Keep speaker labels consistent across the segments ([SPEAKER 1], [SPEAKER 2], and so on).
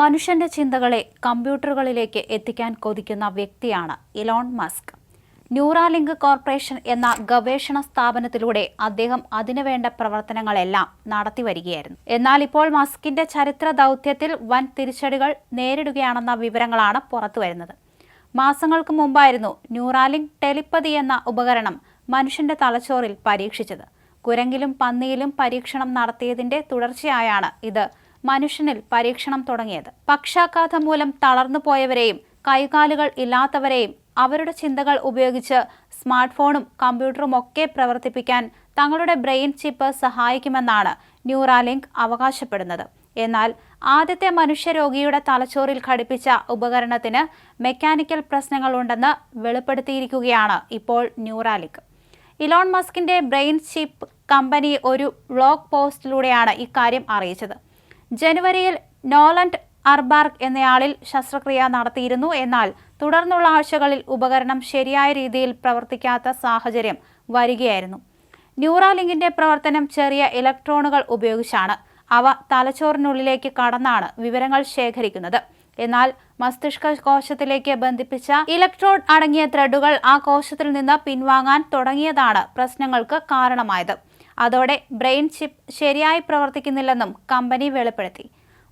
[SPEAKER 1] മനുഷ്യന്റെ ചിന്തകളെ കമ്പ്യൂട്ടറുകളിലേക്ക് എത്തിക്കാൻ കൊതിക്കുന്ന വ്യക്തിയാണ് ഇലോൺ മസ്ക്. ന്യൂറാലിങ്ക് കോർപ്പറേഷൻ എന്ന ഗവേഷണ സ്ഥാപനത്തിലൂടെ അദ്ദേഹം അതിനുവേണ്ട പ്രവർത്തനങ്ങളെല്ലാം നടത്തി വരികയായിരുന്നു. എന്നാൽ ഇപ്പോൾ മസ്കിന്റെ ചരിത്ര ദൗത്യത്തിൽ വൻ തിരിച്ചടികൾ നേരിടുകയാണെന്ന വിവരങ്ങളാണ് പുറത്തുവരുന്നത് മാസങ്ങൾക്ക് മുമ്പായിരുന്നു ന്യൂറാലിങ്ക് ടെലിപ്പതി എന്ന ഉപകരണം മനുഷ്യന്റെ തലച്ചോറിൽ പരീക്ഷിച്ചത്. കുരങ്ങിലും പന്നിയിലും പരീക്ഷണം നടത്തിയതിന്റെ തുടർച്ചയായാണ് ഇത് മനുഷ്യനിൽ പരീക്ഷണം തുടങ്ങിയത്. പക്ഷാഘാതം മൂലം തളർന്നു പോയവരെയും കൈകാലുകൾ ഇല്ലാത്തവരെയും അവരുടെ ചിന്തകൾ ഉപയോഗിച്ച് സ്മാർട്ട് ഫോണും കമ്പ്യൂട്ടറും ഒക്കെ പ്രവർത്തിപ്പിക്കാൻ തങ്ങളുടെ ബ്രെയിൻ ചിപ്പ് സഹായിക്കുമെന്നാണ് ന്യൂറാലിങ്ക് അവകാശപ്പെടുന്നത്. എന്നാൽ ആദ്യത്തെ മനുഷ്യരോഗിയുടെ തലച്ചോറിൽ ഘടിപ്പിച്ച ഉപകരണത്തിന് മെക്കാനിക്കൽ പ്രശ്നങ്ങളുണ്ടെന്ന് വെളിപ്പെടുത്തിയിരിക്കുകയാണ് ഇപ്പോൾ ന്യൂറാലിക് ഇലോൺ മസ്കിന്റെ ബ്രെയിൻ ചിപ്പ് കമ്പനി ഒരു ബ്ലോഗ് പോസ്റ്റിലൂടെയാണ് ഇക്കാര്യം അറിയിച്ചത്. ജനുവരിയിൽ നോലൻഡ് അർബാർഗ് എന്നയാളിൽ ശസ്ത്രക്രിയ നടത്തിയിരുന്നു. എന്നാൽ തുടർന്നുള്ള ആഴ്ചകളിൽ ഉപകരണം ശരിയായ രീതിയിൽ പ്രവർത്തിക്കാത്ത സാഹചര്യം വരികയായിരുന്നു. ന്യൂറാലിങ്കിന്റെ പ്രവർത്തനം ചെറിയ ഇലക്ട്രോണുകൾ ഉപയോഗിച്ചാണ്. അവ തലച്ചോറിനുള്ളിലേക്ക് കടന്നാണ് വിവരങ്ങൾ ശേഖരിക്കുന്നത്. എന്നാൽ മസ്തിഷ്ക കോശത്തിലേക്ക് ബന്ധിപ്പിച്ച ഇലക്ട്രോഡ് അടങ്ങിയ ത്രെഡുകൾ ആ കോശത്തിൽ നിന്ന് പിൻവാങ്ങാൻ തുടങ്ങിയതാണ് പ്രശ്നങ്ങൾക്ക് കാരണമായത്. അതോടെ ബ്രെയിൻ ചിപ്പ് ശരിയായി പ്രവർത്തിക്കുന്നില്ലെന്നും കമ്പനി വെളിപ്പെടുത്തി.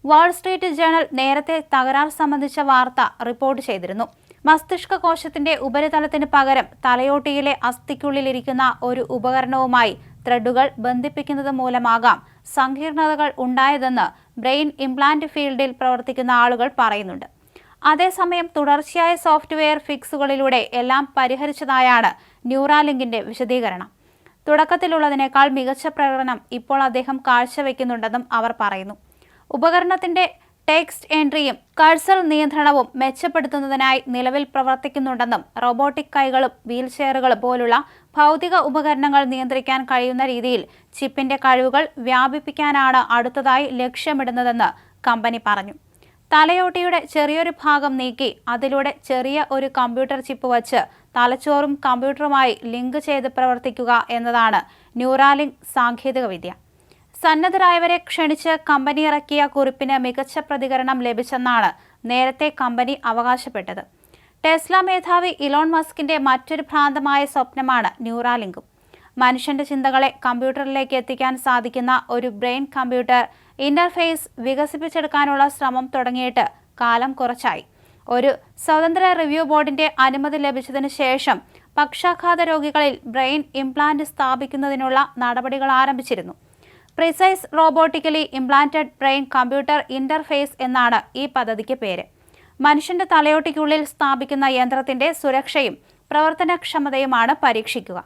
[SPEAKER 1] വാൾസ്ട്രീറ്റ് ജേണൽ നേരത്തെ തകരാർ സംബന്ധിച്ച വാർത്ത റിപ്പോർട്ട് ചെയ്തിരുന്നു. മസ്തിഷ്ക കോശത്തിന്റെ ഉപരിതലത്തിന് പകരം തലയോട്ടിയിലെ അസ്ഥിക്കുള്ളിലിരിക്കുന്ന ഒരു ഉപകരണവുമായി ത്രെഡുകൾ ബന്ധിപ്പിക്കുന്നത് മൂലമാകാം സങ്കീർണതകൾ ഉണ്ടായതെന്ന് ബ്രെയിൻ ഇംപ്ലാന്റ് ഫീൽഡിൽ പ്രവർത്തിക്കുന്ന ആളുകൾ പറയുന്നുണ്ട്. അതേസമയം തുടർച്ചയായ സോഫ്റ്റ്വെയർ ഫിക്സുകളിലൂടെ എല്ലാം പരിഹരിച്ചതായാണ് ന്യൂറാലിങ്കിന്റെ വിശദീകരണം. തുടക്കത്തിലുള്ളതിനേക്കാൾ മികച്ച പ്രകടനം ഇപ്പോൾ അദ്ദേഹം കാഴ്ചവെക്കുന്നുണ്ടെന്നും അവർ പറയുന്നു. ഉപകരണത്തിന്റെ ടെക്സ്റ്റ് എൻട്രിയും കഴ്സർ നിയന്ത്രണവും മെച്ചപ്പെടുത്തുന്നതിനായി നിലവിൽ പ്രവർത്തിക്കുന്നുണ്ടെന്നും റോബോട്ടിക് കൈകളും വീൽചെയറുകളും പോലുള്ള ഭൗതിക ഉപകരണങ്ങൾ നിയന്ത്രിക്കാൻ കഴിയുന്ന രീതിയിൽ ചിപ്പിന്റെ കഴിവുകൾ വ്യാപിപ്പിക്കാനാണ് അടുത്തതായി ലക്ഷ്യമിടുന്നതെന്ന് കമ്പനി പറഞ്ഞു. തലയോട്ടിയുടെ ചെറിയൊരു ഭാഗം നീക്കി അതിലൂടെ ചെറിയ ഒരു കമ്പ്യൂട്ടർ ചിപ്പ് വച്ച് തലച്ചോറും കമ്പ്യൂട്ടറുമായി ലിങ്ക് ചെയ്ത് പ്രവർത്തിക്കുക എന്നതാണ് ന്യൂറാലിങ്ക് സാങ്കേതികവിദ്യ സന്നദ്ധരായവരെ ക്ഷണിച്ച് കമ്പനി ഇറക്കിയ കുറിപ്പിന് മികച്ച പ്രതികരണം ലഭിച്ചെന്നാണ് നേരത്തെ കമ്പനി അവകാശപ്പെട്ടത്. ടെസ്ല മേധാവി ഇലോൺ മസ്കിന്റെ മറ്റൊരു ഭ്രാന്തമായ സ്വപ്നമാണ് ന്യൂറാലിങ്കും. മനുഷ്യന്റെ ചിന്തകളെ കമ്പ്യൂട്ടറിലേക്ക് എത്തിക്കാൻ സാധിക്കുന്ന ഒരു ബ്രെയിൻ കമ്പ്യൂട്ടർ ഇന്റർഫേസ് വികസിപ്പിച്ചെടുക്കാനുള്ള ശ്രമം തുടങ്ങിയിട്ട് കാലം കുറച്ചായി. ഒരു സ്വതന്ത്ര റിവ്യൂ ബോർഡിന്റെ അനുമതി ലഭിച്ചതിന് ശേഷം പക്ഷാഘാത രോഗികളിൽ ബ്രെയിൻ ഇംപ്ലാന്റ് സ്ഥാപിക്കുന്നതിനുള്ള നടപടികൾ ആരംഭിച്ചിരുന്നു. Precise robotically implanted brain computer interface എന്നാണ് ഈ പദ്ധതിക്ക് പേര്. മനുഷ്യന്റെ തലയോട്ടിക്കുള്ളിൽ സ്ഥാപിക്കുന്ന യന്ത്രത്തിന്റെ സുരക്ഷയും പ്രവർത്തനക്ഷമതയുമാണ് പരീക്ഷിക്കുക.